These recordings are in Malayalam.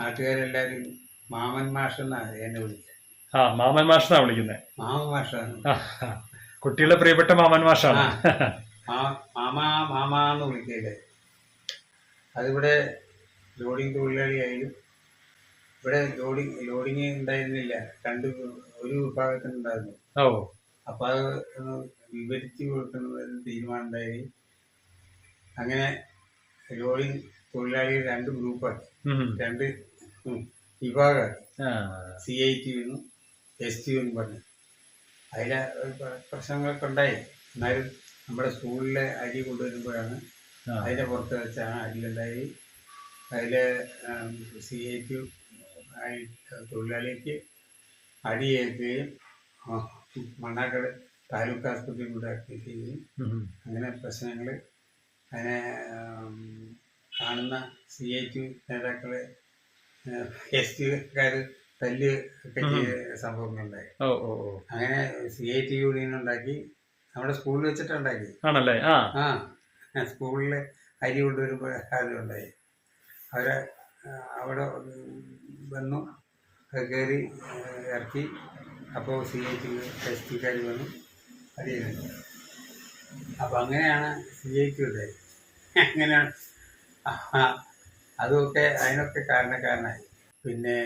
നാട്ടുകാരെല്ലാവരും മാമൻ മാഷെന്നാണ് എന്നെ വിളിച്ചത് ആ മാമൻ മാഷെന്നാ വിളിക്കുന്നത് മാമൻ മാഷാണ്. കുട്ടികളുടെ പ്രിയപ്പെട്ട മാമൻ മാഷാണ്. മാ- മാമാ മാമാന്ന് വിളിക്കുന്നത് അതിവിടെ ലോഡിങ് തൊഴിലാളിയായാലും ഇവിടെ ലോഡിങ് ലോഡിങ് ഉണ്ടായിരുന്നില്ല. രണ്ട് ഒരു വിഭാഗത്തിനുണ്ടായിരുന്നു. ഓ. അപ്പൊ അത് വിവരിച്ചു കൊടുക്കുന്ന കൊടുക്കണമെന്ന് തീരുമാനം ഉണ്ടായി. അങ്ങനെ ലോഡിങ് തൊഴിലാളികൾ രണ്ട് ഗ്രൂപ്പാണ് രണ്ട് ആ. സി ഐ ടി എന്നും എസ് ടി എന്നും പറഞ്ഞു അതിലെ പ്രശ്നങ്ങളൊക്കെ ഉണ്ടായി എന്നാലും നമ്മുടെ സ്കൂളിലെ അരി കൊണ്ടുവരുമ്പോഴാണ്. അതിന്റെ പുറത്ത് വെച്ചാണ് അരിയുണ്ടായി അതിൽ സി ഐ ടി തൊഴിലാളിക്ക് അടിയേൽക്കുകയും മണ്ണാക്കട് താലൂക്ക് ആസ്പത്രി കൊണ്ടാക്കുകയും. അങ്ങനെ പ്രശ്നങ്ങൾ അതിനെ കാണുന്ന സി ഐ ടി നേതാക്കളെ എസ് ടിക്കാർ തല്ല് ചെയ്ത സംഭവങ്ങളുണ്ടായി. അങ്ങനെ സി ഐ ടി യൂണിയൻ ഉണ്ടാക്കി നമ്മുടെ സ്കൂളിൽ വെച്ചിട്ടുണ്ടാക്കി. ആണല്ലേ? ആ. സ്കൂളിൽ അരി കൊണ്ടുവരുമ്പോൾ അതുണ്ടായി അവരെ അവിടെ വന്നു അത് കയറി ഇറക്കി. അപ്പോൾ സി ഐ ടി എസ് ടിക്കാർ വന്നു അരി കഴിഞ്ഞു അപ്പം അങ്ങനെയാണ് സി ഐ ടി ഉണ്ടായി അങ്ങനെയാണ് അതുമൊക്കെ അതിനൊക്കെ കാരണക്കാരനായി. പിന്നെ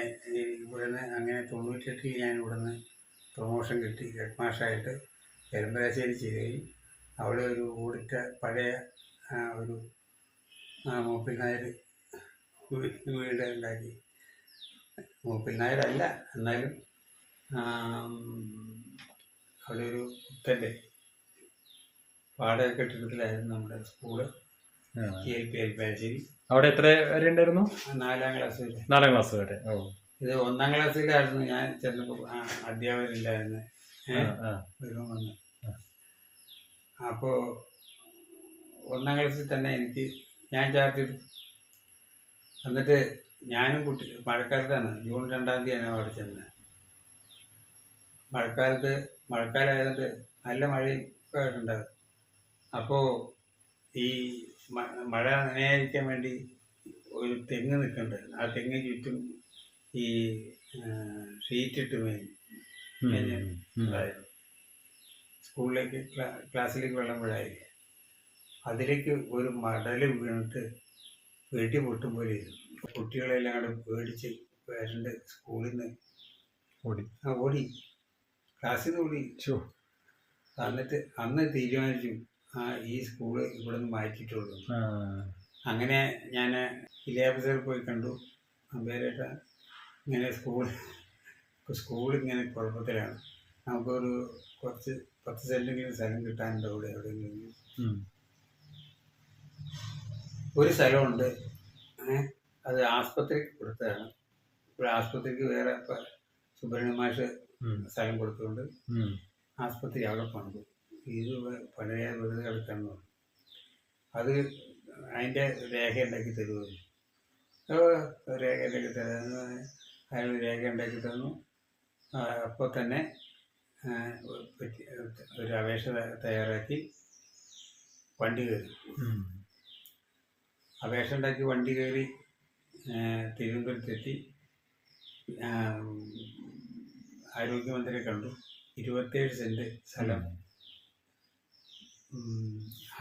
ഇവിടുന്ന് അങ്ങനെ തൊണ്ണൂറ്റെട്ടിൽ ഞാൻ ഇവിടുന്ന് പ്രൊമോഷൻ കിട്ടി. ഹെഡ് മാഷായിട്ട് പെരുമ്പരാശ്ശേരി ചെയ്യുകയും അവിടെ ഒരു ഓടിറ്റ പഴയ ഒരു മൂപ്പിൽ നായർ വീട് ഉണ്ടാക്കി. മൂപ്പിൽ നായരല്ല എന്നാലും അവിടെ ഒരു കുത്തന്റെ വാടക കെട്ടിടത്തിലായിരുന്നു നമ്മുടെ സ്കൂൾ. അവിടെ എത്ര വരെ ഉണ്ടായിരുന്നു നാലാം ക്ലാസ് വരെ. നാലാം ക്ലാസ് വരെ. ഓ. ഇത് ഒന്നാം ക്ലാസ്സിലായിരുന്നു. ഞാൻ ചെന്നപ്പോൾ അധ്യാപകനില്ലായിരുന്നു. വന്ന്. അപ്പോൾ ഒന്നാം ക്ലാസ്സിൽ തന്നെ എനിക്ക് ഞാൻ ചാർജ് എടുത്തു എന്നിട്ട് ഞാനും കുട്ടി മഴക്കാലത്താണ്. ജൂൺ രണ്ടാം തീയതിയാണ് അവിടെ ചെന്നത്. മഴക്കാലത്ത് മഴക്കാലമായതുകൊണ്ട് നല്ല മഴയും ഉണ്ടാകും അപ്പോൾ ഈ മഴ നനയാതിരിക്കാൻ വേണ്ടി ഒരു തെങ്ങ് നിൽക്കുന്നുണ്ട് ആ തെങ്ങ് ചുറ്റും ഈ ഷീറ്റ് ഇട്ട് മേഞ്ഞു ഉണ്ടായിരുന്നു സ്കൂളിലേക്ക് ക്ലാ- ക്ലാസ്സിലേക്ക് വെള്ളം വീഴായി അതിലേക്ക് ഒരു മടൽ വീണിട്ട് വെടി പൊട്ടും പോലെ ഇരുന്നു. കുട്ടികളെല്ലാം കൂടെ പേടിച്ച് വരണ്ട് സ്കൂളിൽ നിന്ന് ഓടി. ആ ഓടി. ക്ലാസ്സിൽ നിന്ന് ഓടി. ചോ എന്നിട്ട് അന്ന് തീരുമാനിച്ചു ഈ സ്കൂൾ ഇവിടെ നിന്ന് മാറ്റിയിട്ടുള്ളൂ. അങ്ങനെ ഞാൻ ഇലേബസിൽ പോയി കണ്ടു അമ്പേരേട്ട ഇങ്ങനെ സ്കൂൾ സ്കൂൾ ഇങ്ങനെ കുഴപ്പത്തിലാണ് നമുക്കൊരു കുറച്ച് പത്ത് സെന്റെങ്കിലും സ്ഥലം കിട്ടാനുണ്ട് അവിടെ എവിടെയെങ്കിലും. ഒരു സ്ഥലമുണ്ട് അത് ആസ്പത്രിക്ക് കൊടുത്തതാണ് ഇപ്പോൾ ആസ്പത്രിക്ക് വേറെ സുബ്രഹ്മണ്യ മാഷ്. സ്ഥലം കൊടുത്തുകൊണ്ട്. ആസ്പത്രി അവിടെ പണിതു ഇത് പഴയ വെറുതെ കിടക്കുന്നു അത് അതിന്റെ രേഖ ഉണ്ടാക്കി തരുമോ രേഖ ഉണ്ടാക്കി തരാമെന്ന് അയാൾ രേഖ ഉണ്ടാക്കി തന്നു. അപ്പോൾ തന്നെ ഒരു അപേക്ഷ തയ്യാറാക്കി വണ്ടി കയറി. അപേക്ഷ ഉണ്ടാക്കി വണ്ടി കയറി തിരുവനന്തപുരത്തെത്തി. ആരോഗ്യമന്ത്രിയെ കണ്ടു. ഇരുപത്തേഴ് സെന്റ് സ്ഥലം.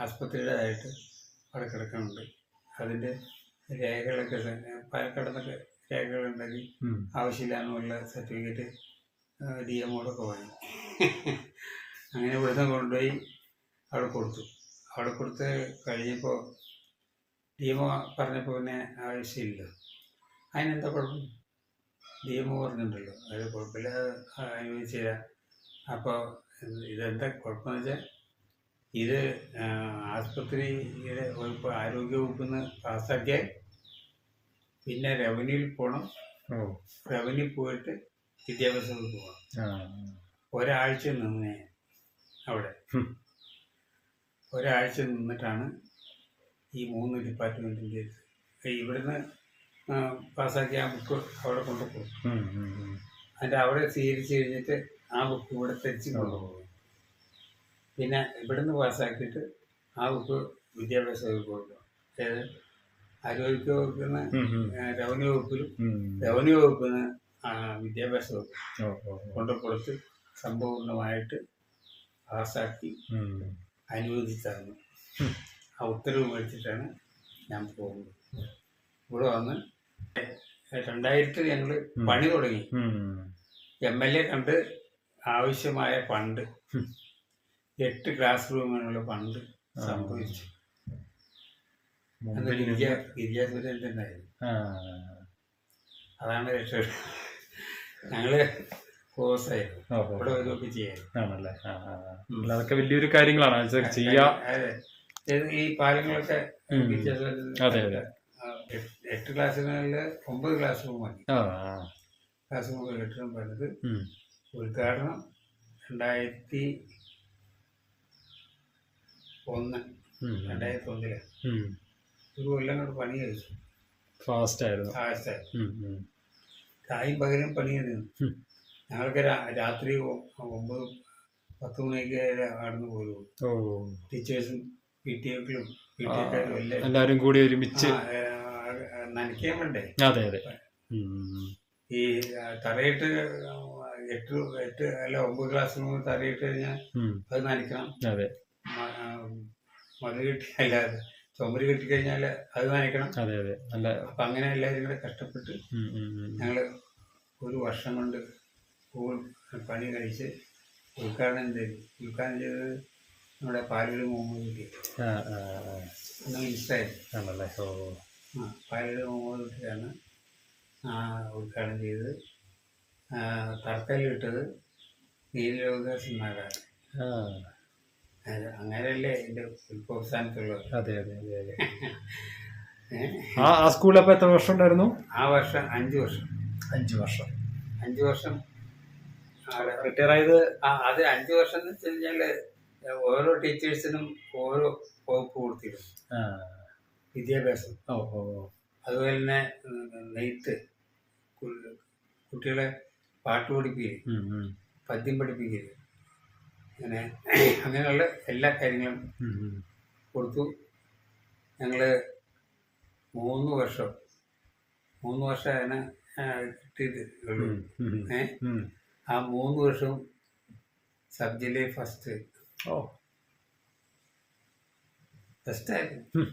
ആസ്പത്രിയുടേതായിട്ട് അവിടെ കിടക്കുന്നുണ്ട്. അതിന്റെ രേഖകളൊക്കെ തന്നെ പാലക്കാട് നിന്നൊക്കെ രേഖകളുണ്ടെങ്കിൽ. ആവശ്യമില്ലാന്നുള്ള സർട്ടിഫിക്കറ്റ് ഡി എമ്മോടൊക്കെ വാങ്ങി. അങ്ങനെ ഇവിടുന്ന് കൊണ്ടുപോയി അവിടെ കൊടുത്തു. അവിടെ കൊടുത്ത് കഴിഞ്ഞപ്പോൾ ഡി എം പറഞ്ഞപ്പോൾ പിന്നെ ആവശ്യമില്ല. അതിനെന്താ കുഴപ്പം? ഡി എം പറഞ്ഞിട്ടുണ്ടല്ലോ. അത് കുഴപ്പമില്ല അനുവദിച്ചു തരാം അപ്പോൾ ഇതെന്താ കുഴപ്പമെന്ന് വെച്ചാൽ ഇത് ആസ്പത്രിയുടെ വകുപ്പ് ആരോഗ്യ വകുപ്പിൽ നിന്ന് പാസ്സാക്കിയാൽ പിന്നെ റവന്യൂവിൽ പോകണം റവന്യൂ പോയിട്ട് വിദ്യാഭ്യാസ വകുപ്പ് പോകണം. ഒരാഴ്ച നിന്ന് അവിടെ. ഒരാഴ്ച നിന്നിട്ടാണ് ഈ മൂന്ന് ഡിപ്പാർട്ട്മെന്റിന്റെ ഇവിടുന്ന് പാസ്സാക്കിയ ആ ബുക്ക് അവിടെ കൊണ്ടുപോകും. അതിന്റെ അവിടെ സ്വീകരിച്ച് കഴിഞ്ഞിട്ട് ആ ബുക്ക് ഇവിടെ തിരിച്ച് കൊണ്ടുപോകും. പിന്നെ ഇവിടുന്ന് പാസ്സാക്കിയിട്ട് ആ വകുപ്പ് വിദ്യാഭ്യാസ വകുപ്പ് അതായത് ആരോഗ്യ വകുപ്പിന് ഉം, ഉം, റവന്യൂ വകുപ്പിലും റവന്യൂ വകുപ്പിന് വിദ്യാഭ്യാസ വകുപ്പ്. കൊണ്ട് കൊടുത്ത് സമ്പൂർണമായിട്ട് പാസ്സാക്കി ഉം. ആ ഉത്തരവ് മേടിച്ചിട്ടാണ് ഞാൻ പോകുന്നത് ഇവിടെ വന്ന് രണ്ടായിരത്തിൽ ഞങ്ങൾ. പണി തുടങ്ങി. എം എൽ എ കണ്ട് ആവശ്യമായ ഫണ്ട്. എട്ട് ക്ലാസ് റൂമുകൾ പണ്ട്. സംഭവിച്ചു. അതാണ് രക്ഷപ്പെട്ടത് ഞങ്ങൾ. ഇവിടെ ചെയ്യായിരുന്നു. അല്ല, അതൊക്കെ വലിയൊരു കാര്യങ്ങളാണ് ചെയ്യാ ഈ പാലങ്ങളൊക്കെ. അതെ, അതെ. എട്ട് ക്ലാസ്സുകളിൽ ക്ലാസ്സുകളിൽ ഒമ്പത് ക്ലാസ് റൂം ആ. ക്ലാസ് റൂം കെട്ടിടം പണിത്. ഉദ്ഘാടനം രണ്ടായിരത്തി ഒന്ന്. രണ്ടായിരത്തി ഒന്നിൽ. ഒരു കൊല്ലം കൊണ്ട് പണി കഴിച്ചു. ഫാസ്റ്റ് ആയിരുന്നു ഫാസ്റ്റ്. കായും പകരം പണിയായിരുന്നു. ഞങ്ങൾക്ക് രാത്രി ഒമ്പത് പത്ത് മണിക്ക് അവിടുന്ന് പോലും ടീച്ചേഴ്സും പി ടി എക്കളും പി ടി എക്കാരും എല്ലാം എല്ലാരും കൂടി ഒരുമിച്ച് നനയ്ക്കാൻ വേണ്ടേ? അതെ അതെ. ഈ തറയിട്ട് എട്ട് എട്ട് അല്ല ഒമ്പത് ക്ലാസ് റൂം തറയിട്ട് കഴിഞ്ഞാൽ. അത് നനയ്ക്കണം. അതെ. മത് കെട്ടി അല്ലാതെ ചുമര് കിട്ടിക്കഴിഞ്ഞാൽ അത് നനയ്ക്കണം. അതെ അതെ. നല്ല അപ്പം അങ്ങനെ എല്ലാവരും കൂടെ കഷ്ടപ്പെട്ട്. ഞങ്ങൾ ഒരു വർഷം കൊണ്ട് സ്കൂൾ പണി കഴിച്ച് ഉദ്ഘാടനം ചെയ്തു. ഉദ്ഘാടനം ചെയ്തത് നമ്മുടെ പാലൂര് മുഹമ്മദ് കുട്ടി. ഒന്ന് മിനിസ്റ്ററായിരുന്നു ആണല്ലേ? ഓ. ആ പാലൂര് മുഹമ്മദ് കുട്ടിയാണ് ആ ഉദ്ഘാടനം ചെയ്തത്. തറക്കല്ലിട്ടത് നീലയോഗ അത് അങ്ങനെയല്ലേ എന്റെ ഉത്ഭവസ്ഥാനത്തുള്ളത്? അതെ അതെ അതെ അതെ? ആ ആ സ്കൂളിൽ അപ്പൊ എത്ര വർഷം ഉണ്ടായിരുന്നു? ആ വർഷം അഞ്ച് വർഷം. അഞ്ചു വർഷം. അഞ്ച് വർഷം. റിട്ടയർ ആയത്? ആ അത് അഞ്ച് വർഷം എന്ന് വെച്ച് കഴിഞ്ഞാൽ ഓരോ ടീച്ചേഴ്സിനും ഓരോ വകുപ്പ് കൊടുത്തിരുന്നു. വിദ്യാഭ്യാസം. ഓഹോ. അതുപോലെ തന്നെ നെയ്ത്ത്. കുട്ടികളെ പാട്ട് പഠിപ്പിക്കൽ. പദ്യം പഠിപ്പിക്കൽ. അങ്ങനെ അങ്ങനെയുള്ള എല്ലാ കാര്യങ്ങളും. കൊടുത്തു. ഞങ്ങൾ മൂന്ന് വർഷം മൂന്ന് വർഷം അതിനെ ഉള്ളൂ. ഏ? ആ മൂന്ന് വർഷം സബ് ജില്ലയിൽ ഫസ്റ്റ് ഓ. ഫസ്റ്റായിരുന്നു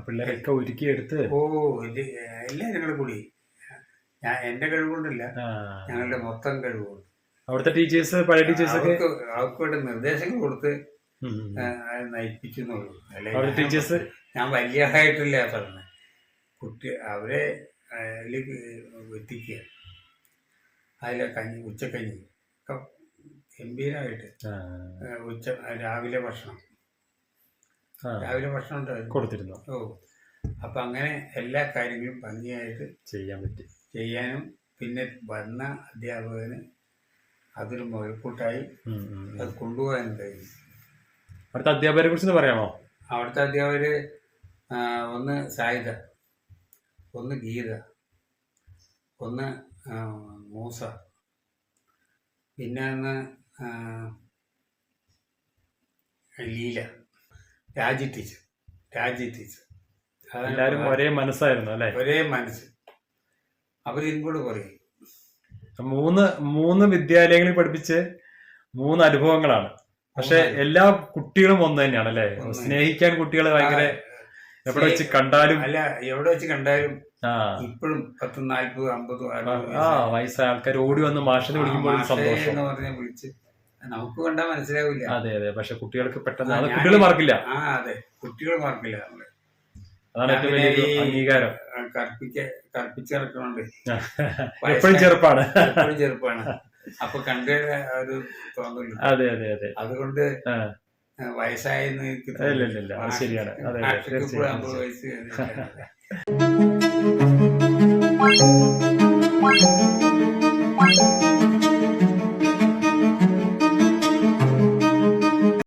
പിള്ളേരൊക്കെ ഒരുക്കി എടുത്ത്? ഓ എല്ലാ എല്ലാവരും കൂടെ ഞാൻ എന്റെ കഴിവുകൊണ്ടില്ല ആ. ഞങ്ങളുടെ മൊത്തം കഴിവുകൊണ്ട്. അവിടുത്തെ ടീച്ചേഴ്സ് പഴയ ടീച്ചേഴ്സ് ഒക്കെ? അവർക്ക് നിർദ്ദേശങ്ങൾ കൊടുത്ത് നയിപ്പിക്കുന്നുള്ളൂ ടീച്ചേഴ്സ് ഞാൻ വലിയ ആയിട്ടില്ല പറഞ്ഞത്. കുട്ടി അവരെ അതിലേക്ക് എത്തിക്കുക. അതിലെ കഞ്ഞി ഉച്ചക്കഞ്ഞി. ഒക്കെ ഗംഭീരമായിട്ട് ഉച്ച രാവിലെ ഭക്ഷണം. രാവിലെ ഭക്ഷണം കൊടുത്തിരുന്നു? ഓ. അപ്പം അങ്ങനെ എല്ലാ കാര്യങ്ങളും ഭംഗിയായിട്ട് ചെയ്യാൻ പറ്റി. ചെയ്യാനും പിന്നെ വന്ന അധ്യാപകന് അതൊരു മുതൽക്കൂട്ടായി. അത് കൊണ്ടുപോകാനും കഴിയും. അവിടുത്തെ അധ്യാപകരെ കുറിച്ച് പറയാമോ? അവിടുത്തെ അധ്യാപകര് ഒന്ന് സായിദ ഒന്ന് ഗീത ഒന്ന് മൂസ. പിന്നെ ഒന്ന് ലീല രാജി ടീച്ചർ രാജി ടീച്ചർ. എല്ലാവരും ഒരേ മനസ്സായിരുന്നു അല്ലേ? ഒരേ മനസ്സ്. അവരിന്നോട് പറയും. മൂന്ന് മൂന്ന് വിദ്യാലയങ്ങളിൽ പഠിപ്പിച്ച് മൂന്ന് അനുഭവങ്ങളാണ്. പക്ഷെ എല്ലാ കുട്ടികളും ഒന്ന് തന്നെയാണ് അല്ലെ? സ്നേഹിക്കാൻ കുട്ടികളെ ഭയങ്കര എവിടെ വെച്ച് കണ്ടാലും അല്ല എവിടെ വെച്ച് കണ്ടാലും ആ. ഇപ്പോഴും പത്ത് നാല്പത് അമ്പത് ആ വയസ്സായ. ആൾക്കാർ ഓടി വന്ന് മാഷിനെ വിളിക്കുമ്പോൾ സന്തോഷം. വിളിച്ച്. നമുക്ക് കണ്ടാൽ മനസ്സിലാവില്ല. അതെ അതെ. പക്ഷെ കുട്ടികൾക്ക് പെട്ടെന്ന് കുട്ടികൾ മറക്കില്ല. ആ അതെ. കുട്ടികൾ മറക്കില്ല നമ്മൾ. അതാണ് ഏറ്റവും ഈ- അംഗീകാരം. കർപ്പിക്ക കർപ്പിച്ചിറക്കുന്നുണ്ട് എപ്പോഴും ചെറുപ്പാണ്. എപ്പോഴും ചെറുപ്പാണ്. അപ്പൊ കണ്ട ഒരു തോന്നൽ അതെ അതെ അതെ. അതുകൊണ്ട് വയസ്സായെന്ന് എനിക്ക് ശരിയാണ്. അമ്പത് വയസ്സ് Thank.